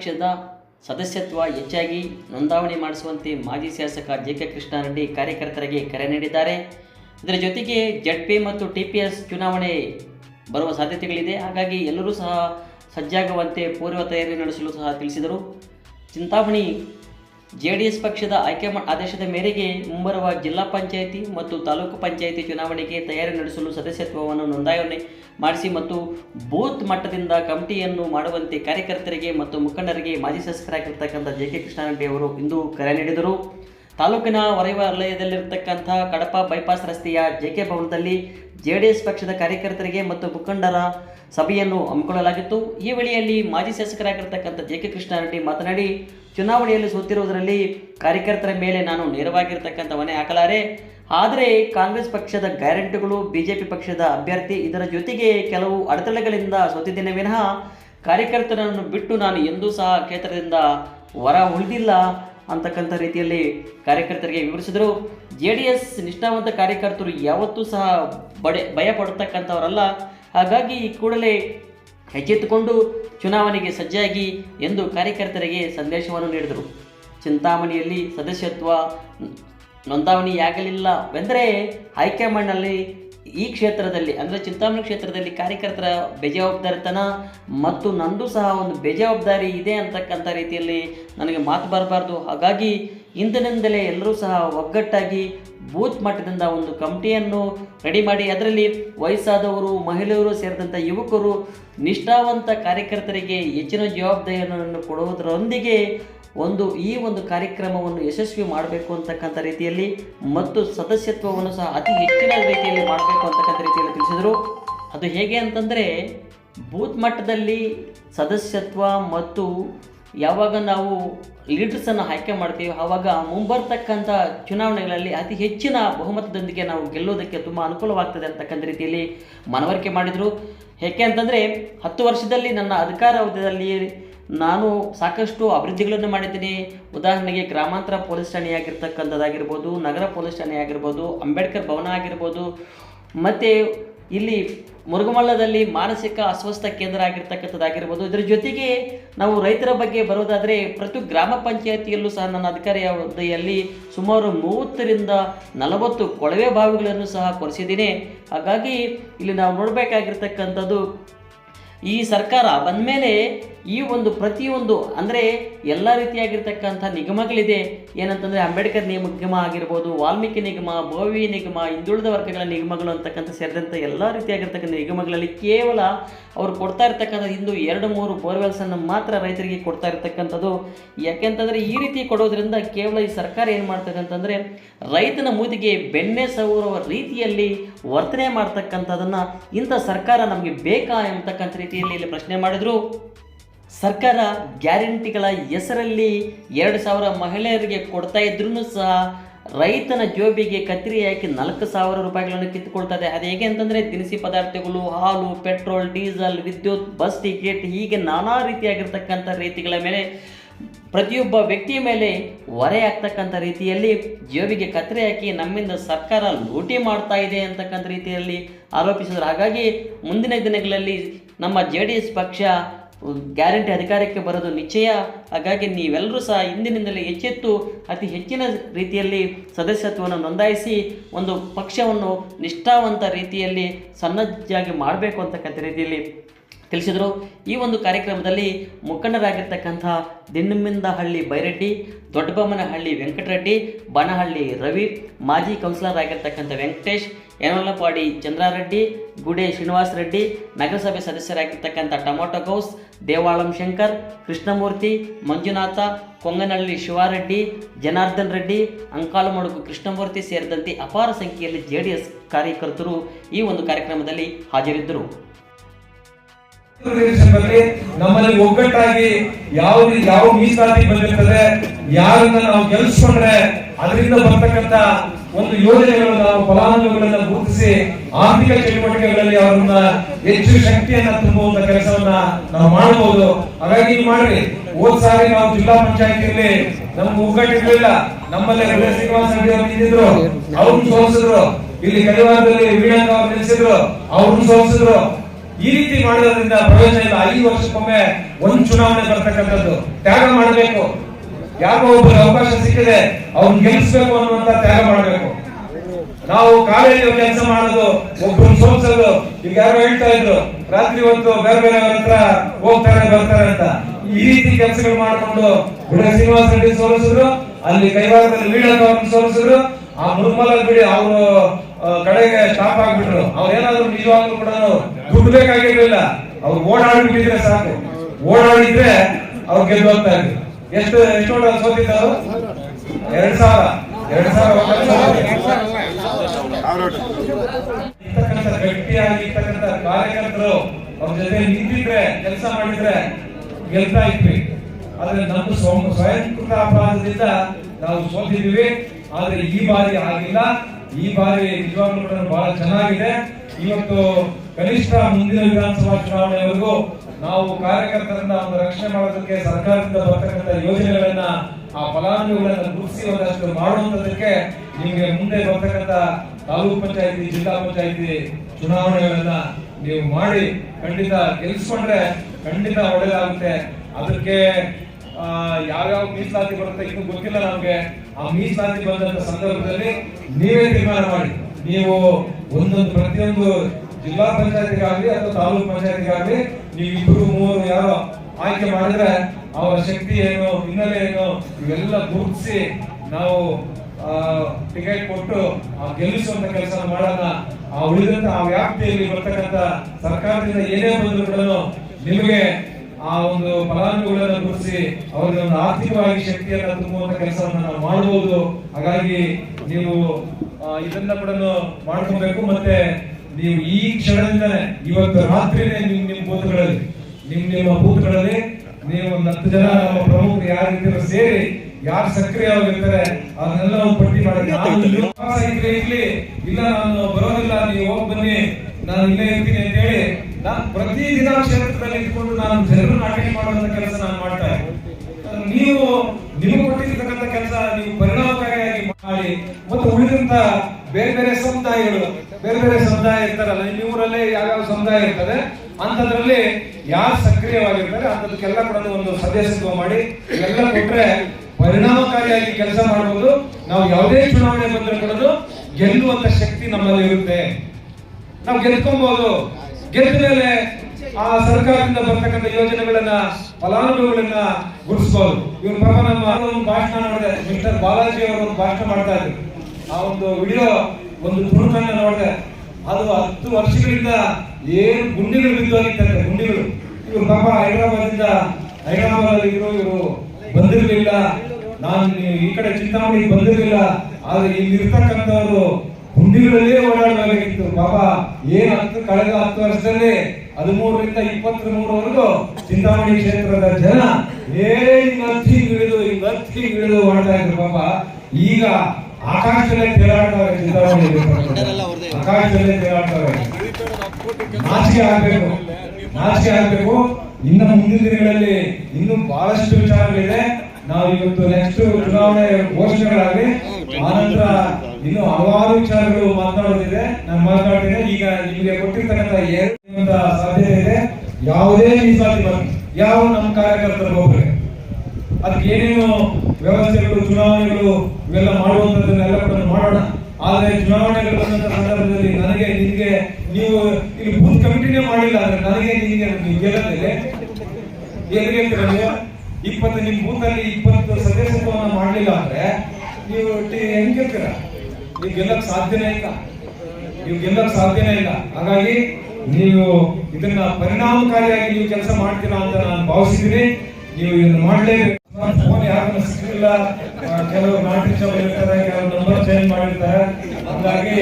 ಪಕ್ಷದ ಸದಸ್ಯತ್ವ ಹೆಚ್ಚಾಗಿ ನೋಂದಾವಣಿ ಮಾಡಿಸುವಂತೆ ಮಾಜಿ ಶಾಸಕ ಜೆ ಕೆ ಕೃಷ್ಣಾರೆಡ್ಡಿ ಕಾರ್ಯಕರ್ತರಿಗೆ ಕರೆ ನೀಡಿದ್ದಾರೆ. ಇದರ ಜೊತೆಗೆ ಜೆಡ್ ಪಿ ಮತ್ತು ಟಿ ಪಿ ಎಸ್ ಚುನಾವಣೆ ಬರುವ ಸಾಧ್ಯತೆಗಳಿದೆ. ಹಾಗಾಗಿ ಎಲ್ಲರೂ ಸಹ ಸಜ್ಜಾಗುವಂತೆ ಪೂರ್ವ ತಯಾರಿ ನಡೆಸಲು ಸಹ ತಿಳಿಸಿದರು. ಚಿಂತಾಮಣಿ ಜೆ ಡಿ ಎಸ್ ಪಕ್ಷದ ಹೈಕಮಾಂಡ್ ಆದೇಶದ ಮೇರೆಗೆ ಮುಂಬರುವ ಜಿಲ್ಲಾ ಪಂಚಾಯಿತಿ ಮತ್ತು ತಾಲೂಕು ಪಂಚಾಯಿತಿ ಚುನಾವಣೆಗೆ ತಯಾರಿ ನಡೆಸಲು ಸದಸ್ಯತ್ವವನ್ನು ನೋಂದಾವಣೆ ಮಾಡಿಸಿ ಮತ್ತು ಬೂತ್ ಮಟ್ಟದಿಂದ ಕಮಿಟಿಯನ್ನು ಮಾಡುವಂತೆ ಕಾರ್ಯಕರ್ತರಿಗೆ ಮತ್ತು ಮುಖಂಡರಿಗೆ ಮಾಜಿ ಶಾಸಕರಾಗಿರ್ತಕ್ಕಂಥ ಜೆ ಕೆ ಕೃಷ್ಣಾರೆಡ್ಡಿ ಅವರು ಇಂದು ಕರೆ ನೀಡಿದರು. ತಾಲೂಕಿನ ವಲಯದಲ್ಲಿರ್ತಕ್ಕಂಥ ಕಡಪ ಬೈಪಾಸ್ ರಸ್ತೆಯ ಜೆ ಕೆ ಭವನದಲ್ಲಿ ಜೆ ಡಿ ಎಸ್ ಪಕ್ಷದ ಕಾರ್ಯಕರ್ತರಿಗೆ ಮತ್ತು ಮುಖಂಡರ ಸಭೆಯನ್ನು ಹಮ್ಮಿಕೊಳ್ಳಲಾಗಿತ್ತು. ಈ ವೇಳೆಯಲ್ಲಿ ಮಾಜಿ ಶಾಸಕರಾಗಿರ್ತಕ್ಕಂಥ ಜೆ ಕೆ ಕೃಷ್ಣಾರೆಡ್ಡಿ ಮಾತನಾಡಿ, ಚುನಾವಣೆಯಲ್ಲಿ ಸೋತಿರುವುದರಲ್ಲಿ ಕಾರ್ಯಕರ್ತರ ಮೇಲೆ ನಾನು ನೇರವಾಗಿರ್ತಕ್ಕಂಥ ಹೊಣೆ ಹಾಕಲಾರೆ. ಆದರೆ ಕಾಂಗ್ರೆಸ್ ಪಕ್ಷದ ಗ್ಯಾರಂಟಿಗಳು, ಬಿಜೆಪಿ ಪಕ್ಷದ ಅಭ್ಯರ್ಥಿ, ಇದರ ಜೊತೆಗೆ ಕೆಲವು ಅಡೆತಡೆಗಳಿಂದ ಸೋತಿದ್ದೇನೆ ವಿನಃ ಕಾರ್ಯಕರ್ತರನ್ನು ಬಿಟ್ಟು ನಾನು ಎಂದೂ ಸಹ ಕ್ಷೇತ್ರದಿಂದ ಹೊರ ಉಳಿದಿಲ್ಲ. ಅಂತಕ್ಕಂಥ ರೀತಿಯಲ್ಲಿ ಕಾರ್ಯಕರ್ತರಿಗೆ ವಿವರಿಸಿದರು. ಜೆ ಡಿ ಎಸ್ ನಿಷ್ಠಾವಂತ ಕಾರ್ಯಕರ್ತರು ಯಾವತ್ತೂ ಸಹ ಬಡೆ ಭಯ ಪಡ್ತಕ್ಕಂಥವರಲ್ಲ ಹಾಗಾಗಿ ಕೂಡಲೇ ಎಚ್ಚೆತ್ತುಕೊಂಡು ಚುನಾವಣೆಗೆ ಸಜ್ಜಾಗಿ ಎಂದು ಕಾರ್ಯಕರ್ತರಿಗೆ ಸಂದೇಶವನ್ನು ನೀಡಿದರು. ಚಿಂತಾಮಣಿಯಲ್ಲಿ ಸದಸ್ಯತ್ವ ನೋಂದಾವಣಿಯಾಗಲಿಲ್ಲವೆಂದರೆ ಹೈಕಮಾಂಡ್ನಲ್ಲಿ ಈ ಕ್ಷೇತ್ರದಲ್ಲಿ, ಅಂದರೆ ಚಿಂತಾಮಣಿ ಕ್ಷೇತ್ರದಲ್ಲಿ ಕಾರ್ಯಕರ್ತರ ಬೇಜವಾಬ್ದಾರಿತನ ಮತ್ತು ನಂದು ಸಹ ಒಂದು ಬೇಜವಾಬ್ದಾರಿ ಇದೆ ಅಂತಕ್ಕಂಥ ರೀತಿಯಲ್ಲಿ ನನಗೆ ಮಾತು ಬರಬಾರ್ದು. ಹಾಗಾಗಿ ಇಂದಿನಿಂದಲೇ ಎಲ್ಲರೂ ಸಹ ಒಗ್ಗಟ್ಟಾಗಿ ಬೂತ್ ಮಟ್ಟದಿಂದ ಒಂದು ಕಮಿಟಿಯನ್ನು ರೆಡಿ ಮಾಡಿ, ಅದರಲ್ಲಿ ವಯಸ್ಸಾದವರು, ಮಹಿಳೆಯರು ಸೇರಿದಂಥ ಯುವಕರು ನಿಷ್ಠಾವಂತ ಕಾರ್ಯಕರ್ತರಿಗೆ ಹೆಚ್ಚಿನ ಜವಾಬ್ದಾರಿಯನ್ನು ಕೊಡುವುದರೊಂದಿಗೆ ಒಂದು ಈ ಒಂದು ಕಾರ್ಯಕ್ರಮವನ್ನು ಯಶಸ್ವಿ ಮಾಡಬೇಕು ಅಂತಕ್ಕಂಥ ರೀತಿಯಲ್ಲಿ ಮತ್ತು ಸದಸ್ಯತ್ವವನ್ನು ಸಹ ಅತಿ ಹೆಚ್ಚಿನ ರೀತಿಯಲ್ಲಿ ಮಾಡಬೇಕು ಅಂತಕ್ಕಂಥ ರೀತಿಯಲ್ಲಿ ತಿಳಿಸಿದರು. ಅದು ಹೇಗೆ ಅಂತಂದರೆ ಬೂತ್ ಮಟ್ಟದಲ್ಲಿ ಸದಸ್ಯತ್ವ ಮತ್ತು ಯಾವಾಗ ನಾವು ಲೀಡರ್ಸನ್ನು ಆಯ್ಕೆ ಮಾಡ್ತೀವಿ ಆವಾಗ ಮುಂಬರ್ತಕ್ಕಂಥ ಚುನಾವಣೆಗಳಲ್ಲಿ ಅತಿ ಹೆಚ್ಚಿನ ಬಹುಮತದೊಂದಿಗೆ ನಾವು ಗೆಲ್ಲೋದಕ್ಕೆ ತುಂಬ ಅನುಕೂಲವಾಗ್ತದೆ ಅಂತಕ್ಕಂಥ ರೀತಿಯಲ್ಲಿ ಮನವರಿಕೆ ಮಾಡಿದರು. ಏಕೆ ಅಂತಂದರೆ ಹತ್ತು ವರ್ಷದಲ್ಲಿ ನನ್ನ ಅಧಿಕಾರಾವಧಿಯಲ್ಲಿ ನಾನು ಸಾಕಷ್ಟು ಅಭಿವೃದ್ಧಿಗಳನ್ನು ಮಾಡಿದ್ದೀನಿ. ಉದಾಹರಣೆಗೆ ಗ್ರಾಮಾಂತರ ಪೊಲೀಸ್ ಠಾಣೆ ಆಗಿರ್ತಕ್ಕಂಥದ್ದಾಗಿರ್ಬೋದು, ನಗರ ಪೊಲೀಸ್ ಠಾಣೆ ಆಗಿರ್ಬೋದು, ಅಂಬೇಡ್ಕರ್ ಭವನ ಆಗಿರ್ಬೋದು, ಮತ್ತು ಇಲ್ಲಿ ಮುರುಗಮಲ್ಲದಲ್ಲಿ ಮಾನಸಿಕ ಅಸ್ವಸ್ಥ ಕೇಂದ್ರ ಆಗಿರ್ತಕ್ಕಂಥದ್ದಾಗಿರ್ಬೋದು. ಇದರ ಜೊತೆಗೆ ನಾವು ರೈತರ ಬಗ್ಗೆ ಬರೋದಾದರೆ ಪ್ರತಿ ಗ್ರಾಮ ಪಂಚಾಯತಿಯಲ್ಲೂ ಸಹ ನನ್ನ ಅಧಿಕಾರಿ ಅವಧಿಯಲ್ಲಿ ಸುಮಾರು ಮೂವತ್ತರಿಂದ ನಲವತ್ತು ಕೊಳವೆ ಬಾವಿಗಳನ್ನು ಸಹ ಕೊರೆಸಿದ್ದೀನಿ. ಹಾಗಾಗಿ ಇಲ್ಲಿ ನಾವು ನೋಡಬೇಕಾಗಿರ್ತಕ್ಕಂಥದ್ದು ಈ ಸರ್ಕಾರ ಬಂದಮೇಲೆ ಈ ಒಂದು ಪ್ರತಿಯೊಂದು, ಅಂದರೆ ಎಲ್ಲ ರೀತಿಯಾಗಿರ್ತಕ್ಕಂಥ ನಿಗಮಗಳಿದೆ. ಏನಂತಂದರೆ ಅಂಬೇಡ್ಕರ್ ನಿಗಮ ಆಗಿರ್ಬೋದು, ವಾಲ್ಮೀಕಿ ನಿಗಮ ಭೋವಿ ನಿಗಮ, ಹಿಂದುಳಿದ ವರ್ಗಗಳ ನಿಗಮಗಳು ಅಂತಕ್ಕಂಥ ಸೇರಿದಂಥ ಎಲ್ಲ ರೀತಿಯಾಗಿರ್ತಕ್ಕಂಥ ನಿಗಮಗಳಲ್ಲಿ ಕೇವಲ ಅವರು ಕೊಡ್ತಾ ಇರ್ತಕ್ಕಂಥ ಇಂದು ಎರಡು ಮೂರು ಬೋರ್ವೆಲ್ಸನ್ನು ಮಾತ್ರ ರೈತರಿಗೆ ಕೊಡ್ತಾ ಇರ್ತಕ್ಕಂಥದ್ದು. ಯಾಕೆಂತಂದರೆ ಈ ರೀತಿ ಕೊಡೋದ್ರಿಂದ ಕೇವಲ ಈ ಸರ್ಕಾರ ಏನು ಮಾಡ್ತದೆ ಅಂತಂದರೆ ರೈತನ ಮೂತಿಗೆ ಬೆಣ್ಣೆ ಸವರುವ ರೀತಿಯಲ್ಲಿ ವರ್ತನೆ ಮಾಡ್ತಕ್ಕಂಥದ್ದನ್ನು ಇಂಥ ಸರ್ಕಾರ ನಮಗೆ ಬೇಕಾ ಎಂಬತಕ್ಕಂಥ ರೀತಿಯಲ್ಲಿ ಇಲ್ಲಿ ಪ್ರಶ್ನೆ ಮಾಡಿದರು. ಸರ್ಕಾರ ಗ್ಯಾರಂಟಿಗಳ ಹೆಸರಲ್ಲಿ ಎರಡು ಸಾವಿರ ಮಹಿಳೆಯರಿಗೆ ಕೊಡ್ತಾ ಇದ್ರೂ ಸಹ ರೈತನ ಜೋಬಿಗೆ ಕತ್ತರಿ ಹಾಕಿ ನಾಲ್ಕು ಸಾವಿರ ರೂಪಾಯಿಗಳನ್ನು ಕಿತ್ತುಕೊಳ್ತದೆ ಅದು ಹೇಗೆ ಅಂತಂದರೆ ದಿನಸಿ ಪದಾರ್ಥಗಳು, ಹಾಲು, ಪೆಟ್ರೋಲ್, ಡೀಸೆಲ್, ವಿದ್ಯುತ್ ಬಸ್ ಟಿಕೆಟ್ ಹೀಗೆ ನಾನಾ ರೀತಿಯಾಗಿರ್ತಕ್ಕಂಥ ರೀತಿಗಳ ಮೇಲೆ ಪ್ರತಿಯೊಬ್ಬ ವ್ಯಕ್ತಿಯ ಮೇಲೆ ಹೊರೆ ಆಗ್ತಕ್ಕಂಥ ರೀತಿಯಲ್ಲಿ ಜೋಬಿಗೆ ಕತ್ತರಿ ಹಾಕಿ ನಮ್ಮಿಂದ ಸರ್ಕಾರ ಲೂಟಿ ಮಾಡ್ತಾ ಇದೆ ಅಂತಕ್ಕಂಥ ರೀತಿಯಲ್ಲಿ ಆರೋಪಿಸಿದರು. ಹಾಗಾಗಿ ಮುಂದಿನ ದಿನಗಳಲ್ಲಿ ನಮ್ಮ ಜೆ ಡಿ ಎಸ್ ಪಕ್ಷ ಗ್ಯಾರಂಟಿ ಅಧಿಕಾರಕ್ಕೆ ಬರೋದು ನಿಶ್ಚಯ. ಹಾಗಾಗಿ ನೀವೆಲ್ಲರೂ ಸಹ ಇಂದಿನಿಂದಲೇ ಎಚ್ಚೆತ್ತು, ಅತಿ ಹೆಚ್ಚಿನ ರೀತಿಯಲ್ಲಿ ಸದಸ್ಯತ್ವವನ್ನು ನೋಂದಾಯಿಸಿ, ಒಂದು ಪಕ್ಷವನ್ನು ನಿಷ್ಠಾವಂತ ರೀತಿಯಲ್ಲಿ ಸನ್ನದ್ಧಾಗಿ ಮಾಡಬೇಕು ಅಂತಕ್ಕಂಥ ರೀತಿಯಲ್ಲಿ ತಿಳಿಸಿದರು. ಈ ಒಂದು ಕಾರ್ಯಕ್ರಮದಲ್ಲಿ ಮುಖಂಡರಾಗಿರ್ತಕ್ಕಂಥ ದಿಣ್ಣಮಿಂದಹಳ್ಳಿ ಬೈರೆಡ್ಡಿ, ದೊಡ್ಡಬೊಮ್ಮನಹಳ್ಳಿ ವೆಂಕಟರೆಡ್ಡಿ, ಬನಹಳ್ಳಿ ರವಿ, ಮಾಜಿ ಕೌನ್ಸಿಲರ್ ಆಗಿರ್ತಕ್ಕಂಥ ವೆಂಕಟೇಶ್ ಯನಲಪಾಡಿ ಚಂದ್ರಾರೆಡ್ಡಿ, ಗುಡೆ ಶ್ರೀನಿವಾಸ ರೆಡ್ಡಿ ನಗರಸಭೆ ಸದಸ್ಯರಾಗಿರ್ತಕ್ಕಂಥ ಟೊಮೊಟೊ ಗೌಸ್, ದೇವಾಳಂ ಶಂಕರ್, ಕೃಷ್ಣಮೂರ್ತಿ, ಮಂಜುನಾಥ, ಕೊಂಗನಹಳ್ಳಿ ಶಿವಾರೆಡ್ಡಿ, ಜನಾರ್ದನ್ ರೆಡ್ಡಿ, ಅಂಕಾಲಮಡುಗು ಕೃಷ್ಣಮೂರ್ತಿ ಸೇರಿದಂತೆ ಅಪಾರ ಸಂಖ್ಯೆಯಲ್ಲಿ ಜೆ ಕಾರ್ಯಕರ್ತರು ಈ ಒಂದು ಕಾರ್ಯಕ್ರಮದಲ್ಲಿ ಹಾಜರಿದ್ದರು. ನಮ್ಮಲ್ಲಿ ಒಗ್ಗಟ್ಟಾಗಿ ಯಾವ ಯಾವ ಮೀಸಲಾತಿ ಬಂದಿರ್ತದೆ, ಯಾರನ್ನ ನಾವು ಗೆಲ್ಸ್ಕೊಂಡ್ರೆ ಅದರಿಂದ ಬರ್ತಕ್ಕಂತ ಒಂದು ಯೋಜನೆಗಳನ್ನ ಫಲಾನುಭವಿಗಳನ್ನ ಗುರುತಿಸಿ ಆರ್ಥಿಕ ಚಟುವಟಿಕೆಗಳಲ್ಲಿ ಅವರನ್ನ ಹೆಚ್ಚು ಶಕ್ತಿಯನ್ನ ತುಂಬುವಂತ ಕೆಲಸವನ್ನ ನಾವು ಮಾಡಬಹುದು. ಹಾಗಾಗಿ ಮಾಡ್ರಿ. ಹೋದ್ ಸಾರಿ ನಾವು ಜಿಲ್ಲಾ ಪಂಚಾಯತಿಯಲ್ಲಿ ನಮ್ಗೆ ಒಗ್ಗಟ್ಟಿರ್ಲಿಲ್ಲ ನಮ್ಮಲ್ಲೇ ಶ್ರೀನಿವಾಸ ರೆಡ್ಡಿ ಅವರು ನಿಂತಿದ್ರು. ಅವ್ರನ್ನ ಸೋಲಿಸಿದ್ರು. ಇಲ್ಲಿ ಕಲಿವಾರದಲ್ಲಿ ವೀಣಾಂಗ ಅವ್ರು ನಿಲ್ಲಿಸಿದ್ರು ಅವ್ರನ್ನ ಸೋಲಿಸಿದ್ರು. ಈ ರೀತಿ ಮಾಡೋದ್ರಿಂದ ಪ್ರಯೋಜನ ಇಲ್ಲ. ಐದು ವರ್ಷಕ್ಕೊಮ್ಮೆ ಒಂದು ಚುನಾವಣೆ ಬರ್ತಕ್ಕಂಥದ್ದು. ತ್ಯಾಗ ಮಾಡಬೇಕು. ಯಾಕೋ ಒಬ್ಬರು ಅವಕಾಶ ಸಿಕ್ಕಿದೆ ಅವ್ರು ಗೆಲ್ಲಿಸ್ಬೇಕು ಅನ್ನುವಂತ ತ್ಯಾಗ ಮಾಡಬೇಕು. ನಾವು ಕಾಲೇಜು ಕೆಲಸ ಮಾಡೋದು ಒಬ್ಬರು ಸೋಲ್ಸೋದು, ಈಗ ಯಾರೋ ಹೇಳ್ತಾ ಇದ್ರು, ರಾತ್ರಿ ಹೊತ್ತು ಬೇರೆ ಬೇರೆ ಹತ್ರ ಹೋಗ್ತಾರೆ, ಬರ್ತಾರೆ ಅಂತ. ಈ ರೀತಿ ಕೆಲಸಗಳು ಮಾಡಿಕೊಂಡು ಗುಡ ಶ್ರೀನಿವಾಸ ರೆಡ್ಡಿ ಸೋಲಿಸಿದ್ರು, ಅಲ್ಲಿ ಕೈವಾರದಲ್ಲಿ ವೀಣಕ್ಕ ಅವ್ರನ್ನ ಸೋಲಿಸಿದ್ರು, ಆ ಮುರುಮಲ ಬಿಡಿ ಅವರು ಕಡೆಗೆ ಸ್ಟಾಪ್ ಆಗ್ಬಿಟ್ರು. ಅವ್ರು ಏನಾದ್ರು ನಿಜವಾಗ್ಲೂ ಕೂಡ ದುಡ್ಡು ಬೇಕಾಗಿರ್ಲಿಲ್ಲ. ಅವ್ರು ಓಡಾಡ್ಬಿಟ್ಟಿದ್ರೆ ಸಾಕು. ಓಡಾಡಿದ್ರೆ ಅವ್ರು ಗೆದ್ದು ಹೋಗ್ತಾ ಇದ್ರು ಎಷ್ಟು ಎಷ್ಟು ಓಟ ಸೋತಿದ್ರು ಎರಡ್ ಸಾವಿರ. ಎರಡ್ ಸಾವಿರ ಇರ್ತಕ್ಕಂಥ ಗಟ್ಟಿಯಾಗಿ ಇರ್ತಕ್ಕಂಥ ಕಾರ್ಯಕರ್ತರು ಅವ್ರ ಜೊತೆ ನಿಂತಿದ್ರೆ ಕೆಲಸ ಮಾಡಿದ್ರೆ ಗೆಲ್ತಾ ಇದ್ವಿ. ಆದ್ರೆ ನಮ್ಮ ಸ್ವಯಂ ಸ್ವಯಂಕೃತ ಅಪರಾಧದಿಂದ ನಾವು ಸೋತಿದ್ವಿ ಆದ್ರೆ ಈ ಬಾರಿ ಆಗಿಲ್ಲ. ಈ ಬಾರಿ ನಿಜವಾಗ್ಲೂ ಬಹಳ ಚೆನ್ನಾಗಿದೆ. ಇವತ್ತು ಕನಿಷ್ಠ ಮುಂದಿನ ವಿಧಾನಸಭಾ ಚುನಾವಣೆವರೆಗೂ ನಾವು ಕಾರ್ಯಕರ್ತರನ್ನ ಒಂದು ರಕ್ಷಣೆ ಮಾಡೋದಕ್ಕೆ ಸರ್ಕಾರದಿಂದ ಬರ್ತಕ್ಕಂಥ ಯೋಜನೆಗಳನ್ನ ಆ ಫಲಾನುಭವಿಗಳನ್ನ ಗುರುತಿಸಿ ಒಂದಷ್ಟು ಮಾಡುವಂತದಕ್ಕೆ ನಿಮಗೆ ಮುಂದೆ ಬರ್ತಕ್ಕಂಥ ತಾಲೂಕು ಪಂಚಾಯತಿ, ಜಿಲ್ಲಾ ಪಂಚಾಯತಿ ಚುನಾವಣೆಗಳನ್ನ ನೀವು ಮಾಡಿ ಖಂಡಿತ ಗೆಲ್ಸ್ಕೊಂಡ್ರೆ ಖಂಡಿತ ಒಳ್ಳೇದಾಗುತ್ತೆ. ಅದಕ್ಕೆ ಯಾವ್ಯಾವ ಮೀಸಲಾತಿ ಬರುತ್ತೆ ಇನ್ನು ಗೊತ್ತಿಲ್ಲ ನಮ್ಗೆ. ಆ ಮೀಸಲಾತಿ ಬಂದಂತ ಸಂದರ್ಭದಲ್ಲಿ ನೀವೇ ತೀರ್ಮಾನ ಮಾಡಿ. ನೀವು ಒಂದೊಂದು ಪ್ರತಿಯೊಂದು ಜಿಲ್ಲಾ ಪಂಚಾಯತಿಗಾಗ್ಲಿ ಅಥವಾ ತಾಲೂಕು ಪಂಚಾಯತಿಗಾಗ್ಲಿ ನೀವು ಮೂರು ಮೂವರು ಯಾರೋ ಆಯ್ಕೆ ಮಾಡಿದ್ರೆ ಅವರ ಶಕ್ತಿ ಏನು, ಹಿನ್ನೆಲೆ ಏನು, ಇವೆಲ್ಲ ಗುರುತಿಸಿ ನಾವು ಟಿಕೆಟ್ ಕೊಟ್ಟು ಗೆಲ್ಲಿಸುವಂತ ಕೆಲಸ ಮಾಡೋಣ. ಆ ಉಳಿದಂತ ಆ ವ್ಯಾಪ್ತಿಯಲ್ಲಿ ಬರ್ತಕ್ಕಂಥ ಸರ್ಕಾರದಿಂದ ಏನೇ ಬಂದರೂ ನಿಮಗೆ ಆ ಒಂದು ಫಲಾನುಭವಿಗಳನ್ನ ಗುರುತಿಸಿ ಅವರಿಗೆ ಒಂದು ಆರ್ಥಿಕವಾಗಿ ಶಕ್ತಿಯನ್ನ ತುಂಬುವಂತ ಕೆಲಸವನ್ನ ನಾವು ಮಾಡಬಹುದು. ಹಾಗಾಗಿ ನೀವು ಇದನ್ನ ಕೂಡ ಮಾಡ್ಕೊಬೇಕು. ಮತ್ತೆ ನೀವು ಈ ಕ್ಷಣದಿಂದಲೇ ಇವತ್ತು ರಾತ್ರಿನೇ ನಿಮ್ ನಿಮ್ ಬೂತ್ಗಳಲ್ಲಿ ನಿಮ್ ನಿಮ್ಮ ಬೂತ್ಗಳಲ್ಲಿ ನೀವು ಒಂದು ಹತ್ತು ಜನ ನಮ್ಮ ಪ್ರಮುಖರು ಯಾರಿದ್ದೀರೋ ಸೇರಿ ಯಾರು ಸಕ್ರಿಯವಾಗಿರ್ತಾರೆ ಅದನ್ನೆಲ್ಲ ಒಂದು ಪಟ್ಟಿ ಮಾಡಿ ಇರ್ಲಿ ಇಲ್ಲ ನಾನು ಬರೋದಿಲ್ಲ ನೀವು ಹೋಗಿ ಬನ್ನಿ ನಾನು ಇಲ್ಲೇ ಇರ್ತೀನಿ ಅಂತ ಹೇಳಿ ನಾನು ಪ್ರತಿ ದಿನ ಕ್ಷೇತ್ರದಲ್ಲಿ ಇಟ್ಕೊಂಡು ನಾನು ಜನರನ್ನು ಅಟೆಂಡ್ ಮಾಡುವಂತ ಕೆಲಸ ನಾನು ಮಾಡ್ತಾ. ನೀವು ನಿಮಗೆ ಕೊಟ್ಟಿರ್ತಕ್ಕಂಥ ಕೆಲಸ ನೀವು ಪರಿಣಾಮಕಾರಿಯಾಗಿ ಮಾಡಿ ಮತ್ತು ಉಳಿದಂತ ಬೇರೆ ಬೇರೆ ಸಮುದಾಯಗಳು, ಬೇರೆ ಬೇರೆ ಸಮುದಾಯ ಇರ್ತಾರಲ್ಲ ನಿಮ್ಮ ಊರಲ್ಲೇ ಯಾವ್ಯಾವ ಸಮುದಾಯ ಇರ್ತದೆ, ಅಂತದ್ರಲ್ಲಿ ಯಾರು ಸಕ್ರಿಯವಾಗಿರ್ತಾರೆ, ಅಂತದಕ್ಕೆಲ್ಲ ಕೂಡ ಒಂದು ಸದಸ್ಯತ್ವ ಮಾಡಿ, ಎಲ್ಲ ಕೊಟ್ರೆ ಪರಿಣಾಮಕಾರಿಯಾಗಿ ಕೆಲಸ ಮಾಡಬಹುದು ನಾವು ಯಾವುದೇ ಚುನಾವಣೆ ಬಂದ್ರೆ ಕೂಡ ಗೆಲ್ಲುವಂತ ಶಕ್ತಿ ನಮ್ಮಲ್ಲಿ ಇರುತ್ತೆ. ನಾವು ಗೆದ್ಕೊಬಹುದು ಗೆದ್ದ ಮೇಲೆ ಆ ಸರ್ಕಾರದಿಂದ ಬರ್ತಕ್ಕಂಥ ಯೋಜನೆಗಳನ್ನ, ಫಲಾನುಭವಿಗಳನ್ನ ಗುರುಸ್ಬಹುದು ಇವ್ರ ಪಾಪ ನಮ್ಮ ಭಾಷಣ ಮಾಡಿದೆ ಮಿಸ್ಟರ್ ಬಾಲಾಜಿ ಅವರು ಒಂದು ಭಾಷಣ ಮಾಡ್ತಾ ಇದ್ರು. ಆ ಒಂದು ವಿಡಿಯೋ, ಒಂದು ಪುರುಷನ ನೋಡಿದೆ. ಅದು ಹತ್ತು ವರ್ಷಗಳಿಂದ ಏನು ಗುಂಡಿಗಳು ಬಿದ್ದೋಗಿತ್ತಂತೆ ಗುಂಡಿಗಳು. ಇವರು ಪಾಪ ಹೈದರಾಬಾದಿಂದ ಹೈದರಾಬಾದ್ ಇರೋ ಇವರು ಬಂದಿರಲಿಲ್ಲ. ನಾನು ಈ ಕಡೆ ಚಿಂತಾಮಣಿ ಬಂದಿರಲಿಲ್ಲ. ಆದ್ರೆ ಇಲ್ಲಿ ಇರ್ತಕ್ಕಂಥವ್ರು ಗುಂಡಿಗಳಲ್ಲೇ ಓಡಾಡಬೇಕಿತ್ತು ಪಾಪ ಏನ್ ಹತ್ತು, ಕಳೆದ ಹತ್ತು ವರ್ಷದಲ್ಲಿ ಹದಿಮೂರರಿಂದ ಇಪ್ಪತ್ತ್ ಮೂರವರೆಗೂ ಚಿಂತಾಮಣಿ ಕ್ಷೇತ್ರದ ಜನ ಏ ಹಿಂಗ್ ಹತ್ತಿ ಈ ಹಿಂಗ್ ಹತ್ತಿ ಇಳಿದು ಓಡ್ತಾ ಇದ್ರು ಪಾಪ. ಈಗ ಆಕಾಶದಲ್ಲೇ ತೇಲಾಡ್ತಾರೆ ಚಿಂತಾಮಣಿ ಆಕಾಶದಲ್ಲಿ ತೇಲಾಡ್ತಾರೆ ನಾಚಿಕೆ ಆಗ್ಬೇಕು. ನಾಚಿಕೆ ಆಗ್ಬೇಕು. ಇನ್ನು ಮುಂದಿನ ದಿನಗಳಲ್ಲಿ ಇನ್ನು ಬಹಳಷ್ಟು ವಿಚಾರಗಳಿದೆ. ನಾವು ಇವತ್ತು ನೆಕ್ಸ್ಟ್ ಚುನಾವಣೆ ಘೋಷಣೆಗಳಾಗಲಿ ಆನಂತರ ಇನ್ನು ಹಲವಾರು ವಿಚಾರಗಳು ಮಾತನಾಡೋದಿದೆ. ನಾನು ಮಾತನಾಡ್ತೇನೆ. ಈಗ ನಿಮಗೆ ಕೊಟ್ಟಿರ್ತಕ್ಕಂಥ ಏನು ಸಾಧ್ಯತೆ ಇದೆ. ಯಾವುದೇ ಮೀಸಲಾತಿ ಬಂದು ಯಾವ ನಮ್ಮ ಕಾರ್ಯಕರ್ತರ ಒಬ್ಬರಿಗೆ ಅದಕ್ಕೆ ಏನೇನು ವ್ಯವಸ್ಥೆಗಳು, ಚುನಾವಣೆಗಳು ಇವೆಲ್ಲ ಮಾಡುವಂತದನ್ನೆಲ್ಲ ಕೂಡ ಮಾಡೋಣ. ಆದರೆ ಚುನಾವಣೆಗಳು ಬಂದಂತ ಸಂದರ್ಭದಲ್ಲಿ ನನಗೆ ನಿಮಗೆ ನೀವು ಇಲ್ಲಿ ಬೂತ್ ಕಮಿಟಿನೇ ಮಾಡಿಲ್ಲ ಅಂದ್ರೆ ನನಗೆ ನಿಮಗೆ ನೀವು ಗೆಲ್ಲದಿಲ್ಲ ಎಲ್ಲಿ ಇಪ್ಪತ್ತು ನಿಮ್ ಬೂತ್ ಅಲ್ಲಿ ಇಪ್ಪತ್ತು ಸದಸ್ಯತ್ವವನ್ನು ಮಾಡಲಿಲ್ಲ ಅಂದ್ರೆ ನೀವು ಹೆಂಗ್ ಗೆಲ್ತೀರ ನೀವು ಗೆಲ್ಲಕ್ ಸಾಧ್ಯನೇ ಇಲ್ಲ. ನೀವು ಗೆಲ್ಲಕ್ ಸಾಧ್ಯನೇ ಇಲ್ಲ. ಹಾಗಾಗಿ ನೀವು ಇದನ್ನ ಪರಿಣಾಮಕಾರಿಯಾಗಿ ನೀವು ಕೆಲಸ ಮಾಡ್ತೀರಾ ಅಂತ ನಾನು ಭಾವಿಸಿದ್ದೀನಿ. ನೀವು ಇದನ್ನ ಮಾಡಲೇಬೇಕು. ಫೋನ್ ಯಾರನ್ನ ಆ, ಕೆಲವು ಚೌಲ್ ಇರ್ತಾರೆ ಕೆಲವು ನಂಬರ್ ಚೇಂಜ್ ಮಾಡಿರ್ತಾರೆ. ಹಾಗಾಗಿ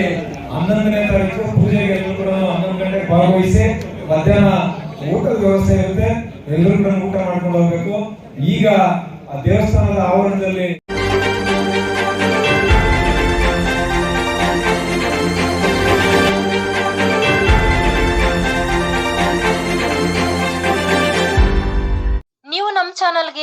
ಹನ್ನೊಂದನೇ ತಾರೀಕು ಪೂಜೆಗೆ ಎಲ್ಲರೂ ಕೂಡ ಹನ್ನೊಂದು ಗಂಟೆಗೆ ಭಾಗವಹಿಸಿ ಮಧ್ಯಾಹ್ನ ಊಟದ ವ್ಯವಸ್ಥೆ ಇರುತ್ತೆ. ಎಲ್ಲರೂ ಕೂಡ ಊಟ ಮಾಡ್ಕೊಂಡು ಹೋಗ್ಬೇಕು. ಈಗ ಆ ದೇವಸ್ಥಾನದ ಆವರಣದಲ್ಲಿ